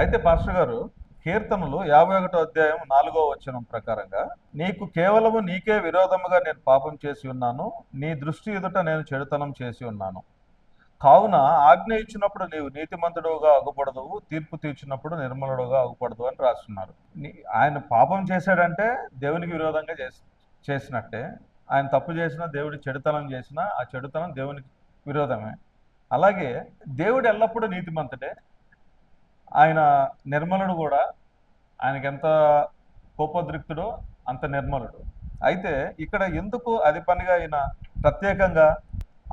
అయితే పాస్టర్ గారు కీర్తనలు యాభై ఒకటో అధ్యాయం నాలుగో వచనం ప్రకారంగా నీకు కేవలము నీకే విరోధముగా నేను పాపం చేసి ఉన్నాను నీ దృష్టి ఎదుట నేను చెడుతనం చేసి ఉన్నాను. కావున ఆజ్ఞ ఇచ్చినప్పుడు నీవు నీతిమంతుడుగా అగుపడదు తీర్పు తీర్చినప్పుడు నిర్మలుడుగా అగుపడదు అని రాస్తున్నారు. నీ- ఆయన పాపం చేశాడంటే దేవునికి విరోధంగా చేసి చేసినట్టే. ఆయన తప్పు చేసినా దేవుడి చెడుతనం చేసినా ఆ చెడుతనం దేవునికి విరోధమే. అలాగే దేవుడు ఎల్లప్పుడూ నీతిమంతుడే. ఆయన నిర్మలుడు కూడా ఆయనకి ఎంత కోపోద్రిక్తుడో అంత నిర్మలుడు. అయితే ఇక్కడ ఎందుకు అది పనిగా ఆయన ప్రత్యేకంగా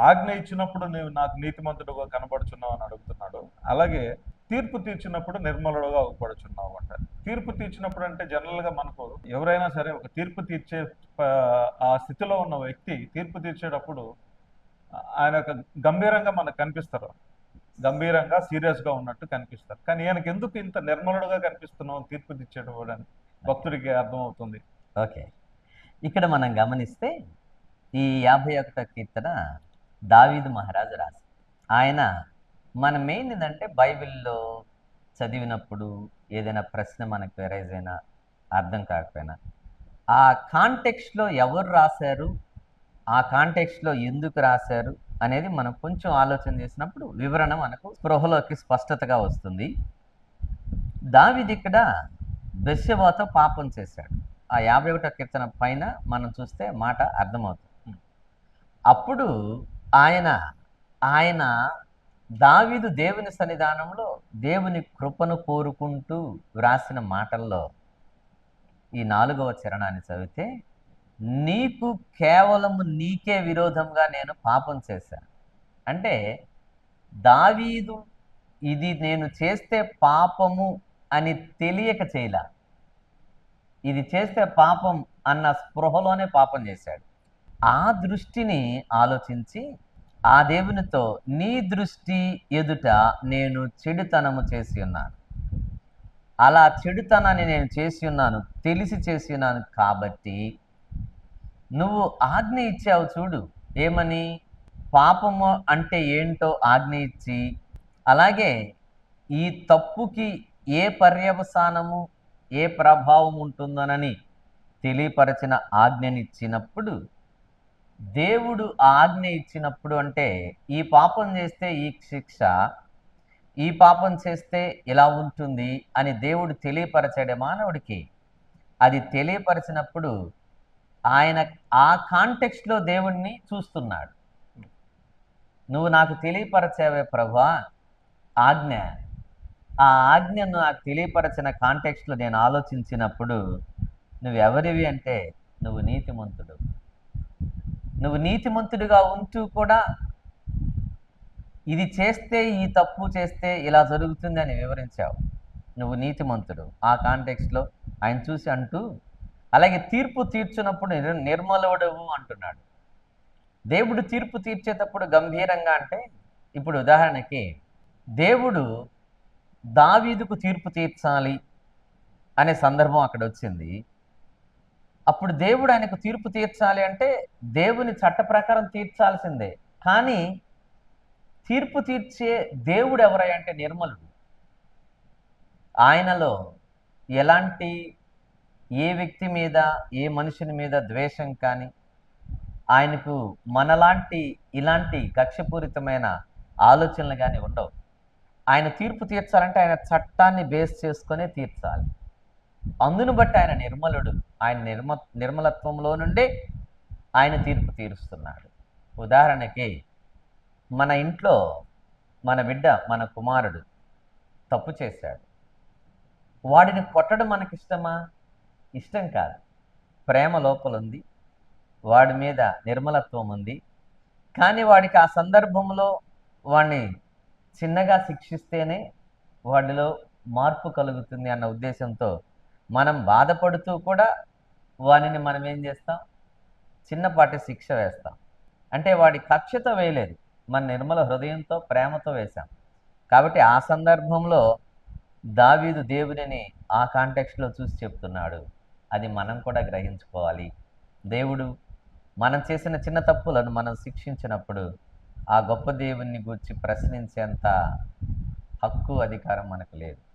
ఆజ్ఞ ఇచ్చినప్పుడు నీవు నాకు నీతిమంతుడుగా కనబడుచున్నావు అని అడుగుతున్నాడు. అలాగే తీర్పు తీర్చినప్పుడు నిర్మలుడుగా అవుపడుచున్నావు అంట. తీర్పు తీర్చినప్పుడు అంటే జనరల్గా మనకు ఎవరైనా సరే ఒక తీర్పు తీర్చే ఆ స్థితిలో ఉన్న వ్యక్తి తీర్పు తీర్చేటప్పుడు ఆయన ఒక గంభీరంగా మనకు కనిపిస్తారు. గంభీరంగా సీరియస్గా ఉన్నట్టు కనిపిస్తారు. కానీ ఈయనకి ఎందుకు ఇంత నిర్మలుడుగా కనిపిస్తున్నావు? తీర్పు తెచ్చేటప్పుడు భక్తుడికి అర్థమవుతుంది. ఓకే. ఇక్కడ మనం గమనిస్తే ఈ యాభై ఒకటో కీర్తన దావీదు మహారాజు రాసి. ఆయన మన మెయిన్ ఏంటంటే బైబిల్లో చదివినప్పుడు ఏదైనా ప్రశ్న మనకు ఎరైజ్ అయినా అర్థం కాకపోయినా ఆ కాంటెక్స్ట్లో ఎవరు రాశారు? ఆ కాంటెక్స్ట్లో ఎందుకు రాశారు? అనేది మనం కొంచెం ఆలోచన చేసినప్పుడు వివరణ మనకు స్పృహలోకి స్పష్టతగా వస్తుంది. దావిది ఇక్కడ బెస్యవాతో పాపం చేశాడు. ఆ యాభై ఒకటో కీర్తన పైన మనం చూస్తే మాట అర్థమవుతుంది. అప్పుడు ఆయన ఆయన దావీదు దేవుని సన్నిధానంలో దేవుని కృపను కోరుకుంటూ వ్రాసిన మాటల్లో ఈ నాలుగవ చరణాన్ని చదివితే నీకు కేవలము నీకే విరోధంగా నేను పాపం చేశాను అంటే దావీదు ఇది నేను చేస్తే పాపము అని తెలియక చేయలా. ఇది చేస్తే పాపం అన్న స్పృహలోనే పాపం చేశాడు. ఆ దృష్టిని ఆలోచించి ఆ దేవునితో నీ దృష్టి ఎదుట నేను చెడుతనము చేసి ఉన్నాను. అలా చెడుతనాన్ని నేను చేసి ఉన్నాను తెలిసి చేసి ఉన్నాను కాబట్టి నువ్వు ఆజ్ఞ ఇచ్చావు చూడు. ఏమని? పాపము అంటే ఏంటో ఆజ్ఞ ఇచ్చి అలాగే ఈ తప్పుకి ఏ పర్యవసానము ఏ ప్రభావం ఉంటుందనని తెలియపరచిన ఆజ్ఞనిచ్చినప్పుడు దేవుడు ఆజ్ఞ ఇచ్చినప్పుడు అంటే ఈ పాపం చేస్తే ఈ శిక్ష ఈ పాపం చేస్తే ఇలా ఉంటుంది అని దేవుడు తెలియపరచాడే మానవుడికి. అది తెలియపరిచినప్పుడు ఆయన ఆ కాంటెక్స్ట్లో దేవుణ్ణి చూస్తున్నాడు. నువ్వు నాకు తెలియపరచావే ప్రభా ఆజ్ఞ. ఆ ఆజ్ఞను నాకు తెలియపరచిన కాంటెక్స్ట్లో నేను ఆలోచించినప్పుడు నువ్వు ఎవరివి అంటే నువ్వు నీతిమంతుడు. నువ్వు నీతిమంతుడిగా ఉంటూ కూడా ఇది చేస్తే ఈ తప్పు చేస్తే ఇలా జరుగుతుంది అని వివరించావు. నువ్వు నీతిమంతుడు. ఆ కాంటెక్స్ట్లో ఆయన చూసి అంటూ అలాగే తీర్పు తీర్చున్నప్పుడు నిర్- నిర్మలుడవు అంటున్నాడు. దేవుడు తీర్పు తీర్చేటప్పుడు గంభీరంగా అంటే ఇప్పుడు ఉదాహరణకి దేవుడు దావీదుకు తీర్పు తీర్చాలి అనే సందర్భం అక్కడ వచ్చింది. అప్పుడు దేవుడు ఆయనకు తీర్పు తీర్చాలి అంటే దేవుని చట్ట ప్రకారం తీర్చాల్సిందే. కానీ తీర్పు తీర్చే దేవుడు ఎవరై అంటే నిర్మలుడు. ఆయనలో ఎలాంటి ఏ వ్యక్తి మీద ఏ మనుషుని మీద ద్వేషం కానీ ఆయనకు మనలాంటి ఇలాంటి కక్షపూరితమైన ఆలోచనలు కానీ ఉండవు. ఆయన తీర్పు తీర్చాలంటే ఆయన చట్టాన్ని బేస్ చేసుకునే తీర్చాలి. అందును బట్టి ఆయన నిర్మలుడు. ఆయన నిర్మ నిర్మలత్వంలో నుండే ఆయన తీర్పు తీరుస్తున్నాడు. ఉదాహరణకి మన ఇంట్లో మన బిడ్డ మన కుమారుడు తప్పు చేశాడు. వాడిని కొట్టడం మనకిష్టమా? ఇష్టం కాదు. ప్రేమ లోపల ఉంది వాడి మీద నిర్మలత్వం ఉంది. కానీ వాడికి ఆ సందర్భంలో వాడిని చిన్నగా శిక్షిస్తేనే వాడిలో మార్పు కలుగుతుంది అన్న ఉద్దేశంతో మనం బాధపడుతూ కూడా వాడిని మనం ఏం చేస్తాం? చిన్నపాటి శిక్ష వేస్తాం. అంటే వాడి కక్షతో వేయలేదు. మన నిర్మల హృదయంతో ప్రేమతో వేశాం. కాబట్టి ఆ సందర్భంలో దావీదు దేవునిని ఆ కాంటెక్స్ట్లో చూసి చెప్తున్నాడు. అది మనం కూడా గ్రహించుకోవాలి. దేవుడు మనం చేసిన చిన్న తప్పులను మనం శిక్షించినప్పుడు ఆ గొప్ప దేవుణ్ణి గూర్చి ప్రశ్నించేంత హక్కు అధికారం మనకు లేదు.